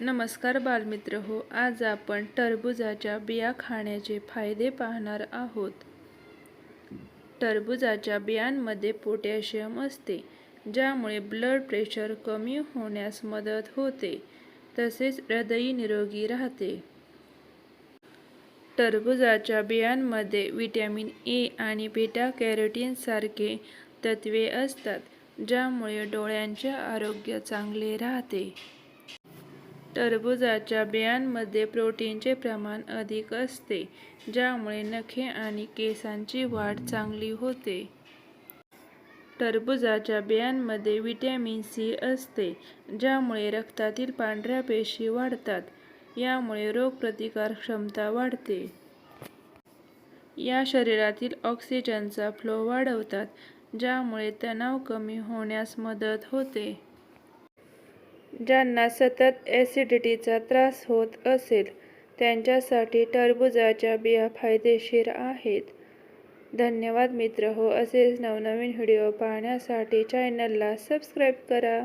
नमस्कार बालमित्र हो आज आपण टरबूजाच्या बिया खाण्याचे फायदे पाहणार आहोत. टरबूजाच्या बियांमध्ये पोटॅशियम असते ज्यामुळे ब्लड प्रेशर कमी होण्यास मदत होते तसेच हृदय निरोगी राहते. टरबूजाच्या बियांमध्ये विटॅमिन ए आणि बीटा कॅरोटीन सारखे तत्वे असतात ज्यामुळे डोळ्यांचे आरोग्य चांगले राहते. टरबूजाच्या बियांमध्ये प्रोटीनचे प्रमाण अधिक असते ज्यामुळे नखे आणि केसांची वाढ चांगली होते. टरबूजाच्या बियांमध्ये व्हिटॅमिन सी असते ज्यामुळे रक्तातील पांढऱ्या पेशी वाढतात यामुळे रोगप्रतिकार क्षमता वाढते. या शरीरातील ऑक्सिजनचा फ्लो वाढवतात ज्यामुळे तणाव कमी होण्यास मदत होते. ज्यांना सतत ॲसिडिटीचा त्रास होत असेल त्यांच्यासाठी टरबूजाच्या बिया फायदेशीर आहेत. धन्यवाद मित्र. हो असेच नवनवीन व्हिडिओ पाहण्यासाठी चॅनलला सबस्क्राईब करा.